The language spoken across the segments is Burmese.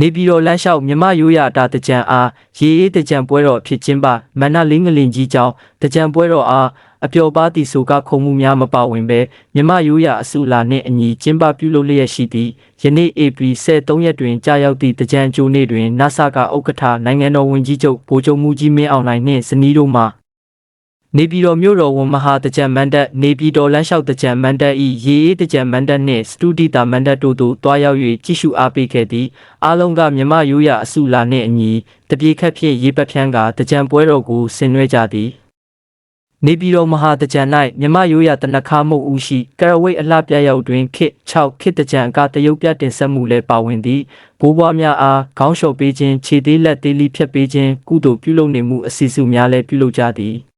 နေပြည်တော်လမ်းလျှောက်မြမရိုးရတာတကြံအားရေအေးတကြံပွဲတော်ဖြစ်ခြင်းပါမန္နလေးငလင်ကြီးကြောင့်တကြံပွဲတော်အားအပျော်ပါးသည့်ဆိုကခုံမှုများမပါဝင်ပဲမြမရိုးရအစုလာနှင့်အညီကျင်းပပြုလုပ်လျက်ရှိသည့်ယနေ့ AP 13ရက်တွင်ကြာရောက်သည့်တကြံအကျိုးနေ့တွင် NASA ကဥက္ကဋ္ဌနိုင်ငံတော်ဝန်ကြီးချုပ်ဗိုလ်ချုပ်မှုကြီးမင်းအောင်လှိုင်နှင့်ဇနီးတို့မှ နေပြည်တော်မြို့တော်ဝန်မဟာတကြံမန္တက်နေပြည်တော်လမ်းလျှောက်တကြံမန္တက်ဤရေအေးတကြံမန္တက်နှင့်စတူဒီတာမန္တက်တို့သို့တွားရောက်၍ကြည့်ရှုအားပေးခဲ့သည်အားလုံးကမြမရိုးရအစုလာနှင့်အညီတပြေခက်ဖြင့်ရေပက်ဖြန်းကတကြံပွဲတော်ကိုဆင်နွှဲကြသည်နေပြည်တော်မဟာတကြံ၌မြမရိုးရတနခါမုတ်ဦးရှိကရဝိတ်အလှပြရောက်တွင်ခစ်6ခစ်တကြံကတရုတ်ပြတင်ဆက်မှုလည်းပါဝင်သည်ဘိုးဘွားများအားခေါင်းလျှော်ပေးခြင်းခြေသေးလက်သေးလိဖြတ်ပေးခြင်းကုသိုလ်ပြုလုပ်နေမှုအစီအစုများလည်းပြုလုပ်ကြသည်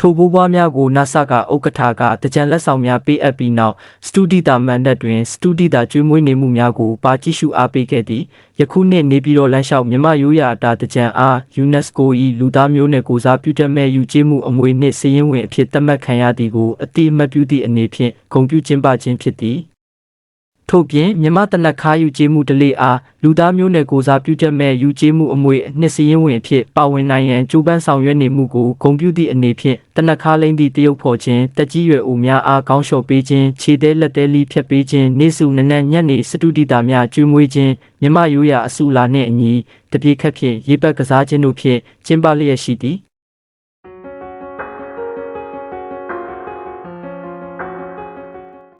ထိုဘိုးဘွားများကိုနာဆာကဥက္ကဋ္ဌကတကြံလက်ဆောင်များပေးအပ်ပြီးနောက်စတူဒီတာမန်ဒတ်တွင်စတူဒီတာကျွေးမွေးနေမှုများကိုပါကြည့်ရှုအားပေးခဲ့သည်ယခုနှစ်နေပြည်တော်လမ်းလျှောက်မြမရိုးရာတာတကြံအား UNESCO ၏လူသားမျိုးနွယ်ကိုစားပြုတတ်မဲ့ယူကျေးမှုအမွေနှင့်စည်ရင်ဝင်အဖြစ်သတ်မှတ်ခံရသည်ကိုအတိအမှတ်ပြုသည့်အနေဖြင့်ဂုဏ်ပြုကျင်းပခြင်းဖြစ်သည် ထို့ပြင်မြမတနခါယူကျေးမှုတလေအားလူသားမျိုးနွယ်ကိုစားပြုချက်မဲ့ယူကျေးမှုအမွေနှစ်စည်းရင်းဝင်အဖြစ်ပါဝင်နိုင်ရန်ကြိုးပမ်းဆောင်ရွက်နေမှုကိုဂုဏ်ပြုသည့်အနေဖြင့်တနခါလိမ့်သည့်တရုတ်ဖော်ခြင်းတက်ကြီးရွယ်အိုများအားကောင်းလျှော်ပေးခြင်းခြေသေးလက်သေးလီဖြတ်ပေးခြင်းနေစုနနက်ညက်နေစတုဒီတာများကျွေးမွေးခြင်းမြမရိုးရာအစုလာနှင့်အညီတပြေခက်ဖြင့်ရေပက်ကစားခြင်းတို့ဖြင့်ကျင်းပလျက်ရှိသည်